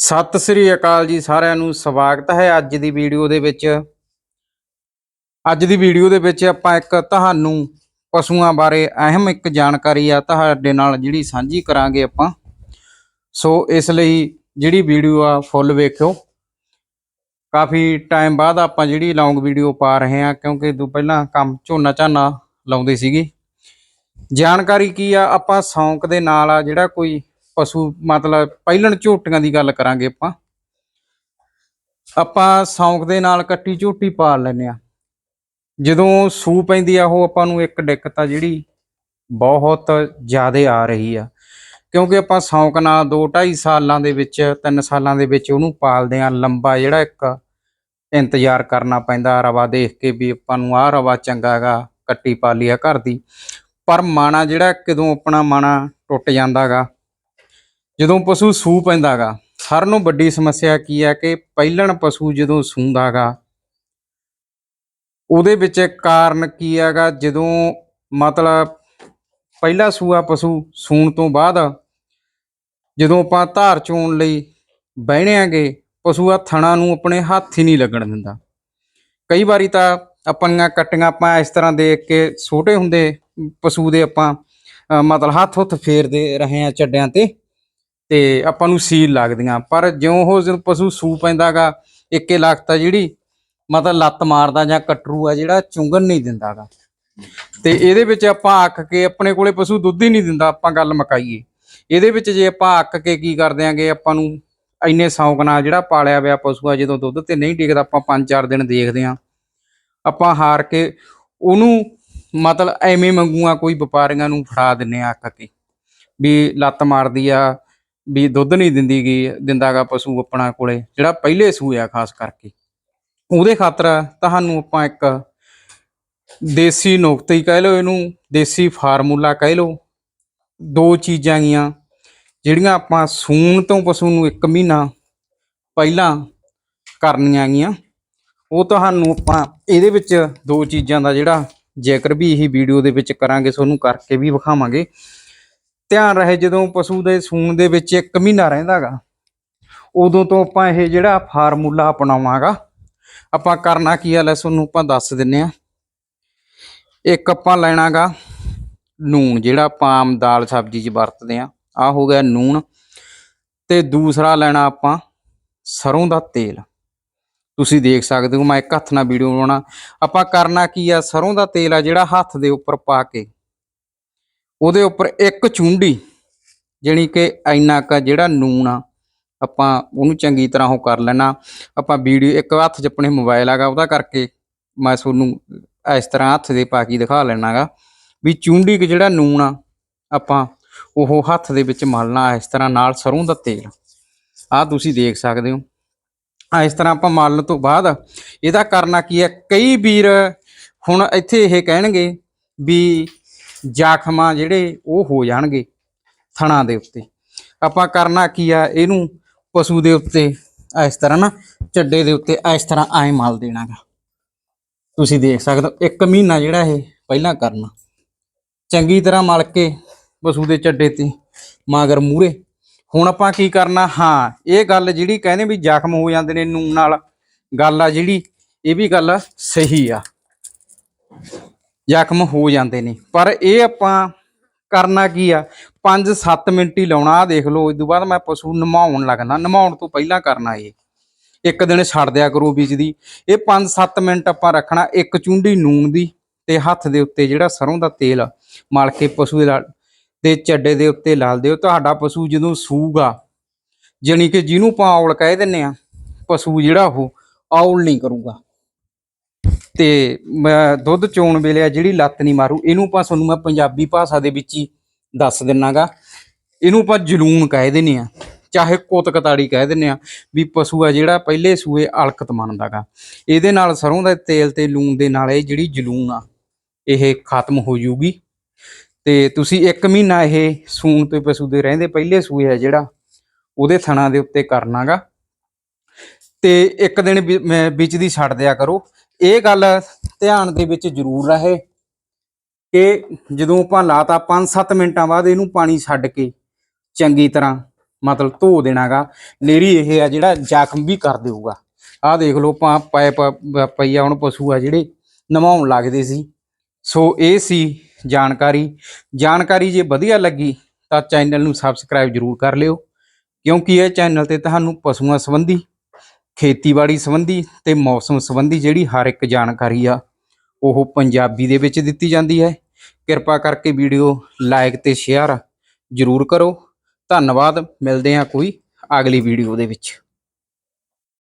ਸਤਿ ਸ੍ਰੀ ਅਕਾਲ ਜੀ ਸਾਰਿਆਂ ਨੂੰ, ਸਵਾਗਤ ਹੈ ਅੱਜ ਦੀ ਵੀਡੀਓ ਦੇ ਵਿੱਚ। ਅੱਜ ਦੀ ਵੀਡੀਓ ਦੇ ਵਿੱਚ ਆਪਾਂ ਇੱਕ ਤੁਹਾਨੂੰ ਪਸ਼ੂਆਂ ਬਾਰੇ ਅਹਿਮ ਇੱਕ ਜਾਣਕਾਰੀ ਆ ਤੁਹਾਡੇ ਨਾਲ ਜਿਹੜੀ ਸਾਂਝੀ ਕਰਾਂਗੇ ਆਪਾਂ। ਸੋ ਇਸ ਲਈ ਜਿਹੜੀ ਵੀਡੀਓ ਆ ਫੁੱਲ ਵੇਖਿਓ। ਕਾਫੀ ਟਾਈਮ ਬਾਅਦ ਆਪਾਂ ਜਿਹੜੀ ਲੌਂਗ ਵੀਡੀਓ ਪਾ ਰਹੇ ਹਾਂ, ਕਿਉਂਕਿ ਤੋਂ ਪਹਿਲਾਂ ਕੰਮ ਝੋਨਾ ਝਾਨਾ ਲਾਉਂਦੇ ਸੀਗੇ। ਜਾਣਕਾਰੀ ਕੀ ਆ, ਆਪਾਂ ਸੌਂਕ ਦੇ ਨਾਲ ਆ ਜਿਹੜਾ ਕੋਈ ਪਸ਼ੂ ਮਤਲਬ ਪਹਿਲਣ ਝੋਟੀਆਂ ਦੀ ਗੱਲ ਕਰਾਂਗੇ ਆਪਾਂ। ਆਪਾਂ ਸੌਂਕ ਦੇ ਨਾਲ ਕੱਟੀ ਝੋਟੀ ਪਾਲ ਲੈਨੇ ਆ ਜਦੋਂ ਸੂ ਪੈਂਦੀ ਆ, ਉਹ ਆਪਾਂ ਨੂੰ ਇੱਕ ਦਿੱਕਤ ਆ ਜਿਹੜੀ ਬਹੁਤ ਜ਼ਿਆਦਾ ਆ ਰਹੀ ਆ। ਕਿਉਂਕਿ ਆਪਾਂ ਸੌਂਕ ਨਾਲ 2 2.5 ਸਾਲਾਂ ਦੇ ਵਿੱਚ 3 ਸਾਲਾਂ ਦੇ ਵਿੱਚ ਉਹਨੂੰ ਪਾਲਦੇ ਆ ਲੰਬਾ ਜਿਹੜਾ ਇੱਕ ਇੰਤਜ਼ਾਰ ਕਰਨਾ ਪੈਂਦਾ, ਰਵਾ ਦੇਖ ਕੇ ਵੀ ਆਪਾਂ ਨੂੰ ਆਹ ਰਵਾ ਚੰਗਾ ਹੈਗਾ, ਕੱਟੀ ਪਾਲੀ ਆ ਘਰ ਦੀ। ਪਰ ਮਾਣਾ ਜਿਹੜਾ ਕਦੋਂ ਆਪਣਾ ਮਾਣਾ ਟੁੱਟ ਜਾਂਦਾਗਾ ਜਦੋਂ ਪਸ਼ੂ ਸੂ ਪੈਂਦਾਗਾ ਸਾਰਿਆਂ ਨੂੰ ਵੱਡੀ ਸਮੱਸਿਆ ਕੀ ਹੈ ਕਿ ਪਹਿਲਣ ਪਸ਼ੂ ਜਦੋਂ ਸੂੰਦਾਗਾ, ਉਹਦੇ ਵਿੱਚ ਕਾਰਨ ਕੀ ਹੈਗਾ ਜਦੋਂ ਮਤਲਬ ਪਹਿਲਾ ਸੂਆ ਪਸ਼ੂ ਸੂਣ ਤੋਂ ਬਾਅਦ ਜਦੋਂ ਆਪਾਂ ਧਾਰ ਚੋਣ ਲਈ ਬਹਿਣਿਆਂਗੇ ਪਸ਼ੂ ਆ ਥਣਾ ਨੂੰ ਆਪਣੇ ਹੱਥ ਹੀ ਨਹੀਂ ਲੱਗਣ ਦਿੰਦਾ। ਕਈ ਵਾਰੀ ਤਾਂ ਆਪਣੀਆਂ ਕੱਟੀਆਂ ਆਪਾਂ ਇਸ ਤਰ੍ਹਾਂ ਦੇਖ ਕੇ ਛੋਟੇ ਹੁੰਦੇ ਪਸ਼ੂ ਦੇ ਆਪਾਂ ਮਤਲਬ ਹੱਥ ਹੁੱਥ ਫੇਰਦੇ ਰਹੇ ਆ ਚੱਡਿਆਂ ਤੇ। ਤੇ ਆਪਾਂ ਨੂੰ ਸੀਲ ਲੱਗਦੀਆਂ। ਪਰ ਜਿਉਂ ਉਹ ਜਦੋਂ ਪਸ਼ੂ ਸੂ ਪੈਂਦਾਗਾ, ਇੱਕੇ ਲਖਤ ਆ ਜਿਹੜੀ, ਮਤਲਬ ਲੱਤ ਮਾਰਦਾ ਜਾਂ ਕਟਰੂ ਆ ਜਿਹੜਾ, ਚੁੰਗਣ ਨਹੀਂ ਦਿੰਦਾਗਾ। ਤੇ ਇਹਦੇ ਵਿੱਚ ਆਪਾਂ ਅੱਕ ਕੇ ਆਪਣੇ ਕੋਲੇ ਪਸ਼ੂ ਦੁੱਧ ਹੀ ਨਹੀਂ ਦਿੰਦਾ, ਆਪਾਂ ਗੱਲ ਮਕਾਈਏ। ਇਹਦੇ ਵਿੱਚ ਜੇ ਆਪਾਂ ਅੱਕ ਕੇ ਕੀ ਕਰ ਦਿਆਂਗੇ ਆਪਾਂ ਨੂੰ ਇੰਨੇ ਸ਼ੌਂਕ ਨਾਲ ਜਿਹੜਾ ਪਾਲਿਆ ਹੋਇਆ ਪਸ਼ੂ ਆ, ਜਦੋਂ ਦੁੱਧ ਤੇ ਨਹੀਂ ਟਿਕਦਾ ਆਪਾਂ 5-4 ਦਿਨ ਦੇਖਦੇ ਆਂ। ਆਪਾਂ ਹਾਰ ਕੇ ਉਹਨੂੰ ਮਤਲਬ ਐਵੇਂ ਮੰਗੂਆਂ, ਕੋਈ ਵਪਾਰੀਆਂ ਨੂੰ ਫੜਾ ਦਿੰਨੇ ਆ ਅੱਕ ਕੇ। ਵੀ ਲੱਤ ਮਾਰਦੀ ਆ ਵੀ ਦੁੱਧ ਨਹੀਂ ਦਿੰਦੀ ਗੀ, ਦਿੰਦਾਗਾ ਪਸ਼ੂ ਆਪਣਾ ਕੋਲੇ, ਜਿਹੜਾ ਪਹਿਲੇ ਸੂਏ ਆ ਖਾਸ ਕਰਕੇ। ਉਹਦੇ ਖਾਤਰ ਤੁਹਾਨੂੰ ਆਪਾਂ ਇੱਕ ਦੇਸੀ ਨੁਕਤੇ ਹੀ ਕਹਿ ਲਓ ਇਹਨੂੰ, ਦੇਸੀ ਫਾਰਮੂਲਾ ਕਹਿ ਲਓ। ਦੋ ਚੀਜ਼ਾਂ ਗੀਆਂ, ਜਿਹੜੀਆਂ ਆਪਾਂ ਸੂਣ ਤੋਂ ਪਸ਼ੂ ਨੂੰ 1 ਮਹੀਨਾ ਪਹਿਲਾਂ ਕਰਨੀਆਂ ਗੀਆਂ। ਉਹ ਤੁਹਾਨੂੰ ਆਪਾਂ ਇਹਦੇ ਵਿੱਚ ਦੋ ਚੀਜ਼ਾਂ ਦਾ ਜਿਹੜਾ ਜ਼ਿਕਰ ਵੀ ਇਹੀ ਵੀਡੀਓ ਦੇ ਵਿੱਚ ਕਰਾਂਗੇ ਤੁਹਾਨੂੰ ਕਰਕੇ ਵੀ ਵਿਖਾਵਾਂਗੇ। ਧਿਆਨ ਰਹੇ ਜਦੋਂ ਪਸ਼ੂ ਦੇ ਸੂਣ ਦੇ ਵਿੱਚ 1 ਮਹੀਨਾ ਰਹਿੰਦਾਗਾ, ਉਦੋਂ ਤੋਂ ਆਪਾਂ ਇਹ ਜਿਹੜਾ ਫਾਰਮੂਲਾ ਅਪਣਾਵਾਂਗਾ। ਆਪਾਂ ਕਰਨਾ ਕੀ ਆ, ਲੈ ਤੁਹਾਨੂੰ ਆਪਾਂ ਦੱਸ ਦਿੰਨੇ ਆ। ਇੱਕ ਆਪਾਂ ਲੈਣਾਗਾ ਨੂਣ ਜਿਹੜਾ ਆਪਾਂ ਆਮ ਦਾਲ ਸਬਜ਼ੀ 'ਚ ਵਰਤਦੇ ਆ। ਆ ਹੋ ਗਿਆ ਨੂਣ ਤੇ ਦੂਸਰਾ ਲੈਣਾ ਆਪਾਂ ਸਰੋਂ ਦਾ ਤੇਲ। ਤੁਸੀਂ ਦੇਖ ਸਕਦੇ ਹੋ, ਮੈਂ ਇੱਕ ਹੱਥ ਨਾਲ ਵੀਡੀਓ ਬਣਾਉਣਾ। ਆਪਾਂ ਕਰਨਾ ਕੀ ਆ, ਸਰੋਂ ਦਾ ਤੇਲ ਆ ਜਿਹੜਾ ਹੱਥ ਦੇ ਉੱਪਰ ਪਾ ਕੇ ਉਹਦੇ ਉੱਪਰ ਇੱਕ ਚੁੰਡੀ, ਜਾਣੀ ਕਿ ਇੰਨਾ ਕ ਜਿਹੜਾ ਨੂਣ ਆ, ਆਪਾਂ ਉਹਨੂੰ ਚੰਗੀ ਤਰ੍ਹਾਂ ਉਹ ਕਰ ਲੈਣਾ। ਆਪਾਂ ਵੀਡੀਓ, ਇੱਕ ਹੱਥ 'ਚ ਆਪਣੇ ਮੋਬਾਈਲ ਆਗਾ ਉਹਦਾ ਕਰਕੇ ਮੈਂ ਤੁਹਾਨੂੰ ਇਸ ਤਰ੍ਹਾਂ ਹੱਥ ਦੇ ਪਾ ਕੇ ਦਿਖਾ ਲੈਣਾਗਾ ਵੀ ਚੁੰਡੀ ਕ ਜਿਹੜਾ ਨੂਣ ਆ, ਆਪਾਂ ਉਹ ਹੱਥ ਦੇ ਵਿੱਚ ਮਲਣਾ, ਇਸ ਤਰ੍ਹਾਂ ਨਾਲ ਸਰੋਂ ਦਾ ਤੇਲ। ਆਹ ਤੁਸੀਂ ਦੇਖ ਸਕਦੇ ਹੋ। ਇਸ ਤਰ੍ਹਾਂ ਆਪਾਂ ਮਲਣ ਤੋਂ ਬਾਅਦ ਇਹਦਾ ਕਰਨਾ ਕੀ ਹੈ? ਕਈ ਵੀਰ ਹੁਣ ਇੱਥੇ ਇਹ ਕਹਿਣਗੇ ਵੀ ਜ਼ਖਮਾਂ ਜਿਹੜੇ ਉਹ ਹੋ ਜਾਣਗੇ ਥਣਾ ਦੇ ਉੱਤੇ। ਆਪਾਂ ਕਰਨਾ ਕੀ ਆ? ਇਹਨੂੰ ਪਸ਼ੂ ਦੇ ਉੱਤੇ ਇਸ ਤਰ੍ਹਾਂ ਨਾ ਚੱਡੇ ਦੇ ਉੱਤੇ ਇਸ ਤਰ੍ਹਾਂ ਐ ਮਲ ਦੇਣਾਗਾ। ਤੁਸੀਂ ਦੇਖ ਸਕਦੇ ਹੋ, ਇੱਕ ਮਹੀਨਾ ਜਿਹੜਾ ਇਹ ਪਹਿਲਾਂ ਕਰਨਾ। ਚੰਗੀ ਤਰ੍ਹਾਂ ਮਲ ਕੇ ਪਸ਼ੂ ਦੇ ਚੱਡੇ ਤੇ ਮਾਗਰ ਮੂਰੇ ਹੁਣ ਆਪਾਂ ਕੀ ਕਰਨਾ? ਹਾਂ, ਇਹ ਗੱਲ ਜਿਹੜੀ ਕਹਿੰਦੇ ਵੀ ਜ਼ਖਮ ਹੋ ਜਾਂਦੇ ਨੇ ਨੂਨ ਨਾਲ, ਗੱਲ ਆ ਜਿਹੜੀ, ਇਹ ਵੀ ਗੱਲ ਸਹੀ ਆ। ਜ਼ਖਮ ਹੋ ਜਾਂਦੇ ਨੇ। ਪਰ ਇਹ ਆਪਾਂ ਕਰਨਾ ਕੀ ਆ? 5-7 ਮਿੰਟ ਹੀ ਲਾਉਣਾ ਆ ਦੇਖ ਲਓ ਇਸ ਤੋਂ ਬਾਅਦ ਮੈਂ ਪਸ਼ੂ ਨਮਾਉਣ ਲੱਗਣਾ ਨਮਾਉਣ ਤੋਂ ਪਹਿਲਾਂ ਕਰਨਾ ਇਹ। ਇੱਕ ਦਿਨ ਛੱਡ ਦਿਆ ਕਰੋ ਵਿੱਚ ਦੀ। ਇਹ 5-7 ਮਿੰਟ ਆਪਾਂ ਰੱਖਣਾ, ਇੱਕ ਚੁੰਡੀ ਨੂਨ ਦੀ ਤੇ ਹੱਥ ਦੇ ਉੱਤੇ ਜਿਹੜਾ ਸਰੋਂ ਦਾ ਤੇਲ ਮਲ ਕੇ ਪਸ਼ੂ ਦੇ ਚੱਡੇ ਦੇ ਉੱਤੇ ਲਾਲ ਦਿਓ। ਤੁਹਾਡਾ ਪਸ਼ੂ ਜਦੋਂ ਸੂਗਾ ਜਾਣੀ ਕਿ ਜਿਹਨੂੰ ਆਪਾਂ ਔਲ ਕਹਿ ਦਿੰਨੇ ਆ, ਪਸ਼ੂ ਜਿਹੜਾ ਉਹ ਔਲ ਨਹੀਂ ਕਰੂਗਾ। ਤੇ ਮੈਂ ਦੁੱਧ ਚੋਣ ਵੇਲੇ ਆ, ਜਿਹੜੀ ਲੱਤ ਨਹੀਂ ਮਾਰੂ, ਇਹਨੂੰ ਆਪਾਂ ਤੁਹਾਨੂੰ ਮੈਂ ਪੰਜਾਬੀ ਭਾਸ਼ਾ ਦੇ ਵਿੱਚ ਹੀ ਦੱਸ ਦਿੰਨਾਗਾ। ਇਹਨੂੰ ਆਪਾਂ ਜਲੂਣ ਕਹਿ ਦਿੰਨੇ ਆ, ਚਾਹੇ ਕੋਤਕਤਾੜੀ ਕਹਿ ਦਿੰਨੇ ਆ, ਵੀ ਪਸ਼ੂ ਆ ਜਿਹੜਾ ਪਹਿਲੇ ਸੂਏ ਅਲਕਤ ਮੰਨਦਾਗਾ। ਇਹਦੇ ਨਾਲ ਸਰੋਂ ਦਾ ਤੇਲ ਤੇ ਲੂਣ ਦੇ ਨਾਲ ਇਹ ਜਿਹੜੀ ਜਲੂਣ ਆ, ਇਹ ਖਤਮ ਹੋ ਜੂਗੀ। ਤੇ ਤੁਸੀਂ 1 ਮਹੀਨਾ ਇਹ ਸੂਣ ਤੇ ਪਸ਼ੂ ਦੇ ਰਹਿੰਦੇ ਪਹਿਲੇ ਸੂਏ ਆ ਜਿਹੜਾ, ਉਹਦੇ ਥਣਾ ਦੇ ਉੱਤੇ ਕਰਨਾਗਾ। ਤੇ ਇੱਕ ਦਿਨ ਵੀ- ਵਿੱਚ ਦੀ ਛੱਡ ਦਿਆ ਕਰੋ ਇਹ ਗੱਲ ਧਿਆਨ ਦੇ ਵਿੱਚ ਜ਼ਰੂਰ ਰਹੇ ਕਿ ਜਦੋਂ ਆਪਾਂ ਲਾਤਾ 5-7 ਮਿੰਟਾਂ ਬਾਅਦ ਇਹਨੂੰ ਪਾਣੀ ਛੱਡ ਕੇ ਚੰਗੀ ਤਰ੍ਹਾਂ ਮਤਲਬ ਧੋ ਦੇਣਾਗਾ ਨੇਰੀ ਇਹ ਆ ਜਿਹੜਾ ਜ਼ਖਮ ਵੀ ਕਰ ਦੇਊਗਾ। ਆਹ ਦੇਖ ਲਓ, ਪਾ ਪਾਇਪ ਪਈਆ ਹੁਣ ਪਸ਼ੂ ਆ ਜਿਹੜੇ ਨਵਾਉਣ ਲੱਗਦੇ ਸੀ। ਸੋ ਇਹ ਸੀ ਜਾਣਕਾਰੀ। ਜਾਣਕਾਰੀ ਜੇ ਵਧੀਆ ਲੱਗੀ ਤਾਂ ਚੈਨਲ ਨੂੰ ਸਬਸਕ੍ਰਾਈਬ ਜਰੂਰ ਕਰ ਲਿਓ, ਕਿਉਂਕਿ ਇਹ ਚੈਨਲ ਤੇ ਤੁਹਾਨੂੰ ਪਸ਼ੂਆਂ ਸੰਬੰਧੀ ਖੇਤੀਬਾੜੀ ਸੰਬੰਧੀ ਤੇ ਮੌਸਮ ਸੰਬੰਧੀ ਜਿਹੜੀ ਹਰ ਇੱਕ ਜਾਣਕਾਰੀ ਆ, ਉਹ ਪੰਜਾਬੀ ਦੇ ਵਿੱਚ ਦਿੱਤੀ ਜਾਂਦੀ ਹੈ। ਕਿਰਪਾ ਕਰਕੇ ਵੀਡੀਓ ਲਾਈਕ ਤੇ ਸ਼ੇਅਰ ਜਰੂਰ ਕਰੋ। ਧੰਨਵਾਦ, ਮਿਲਦੇ ਹਾਂ ਕੋਈ ਅਗਲੀ ਵੀਡੀਓ ਦੇ ਵਿੱਚ।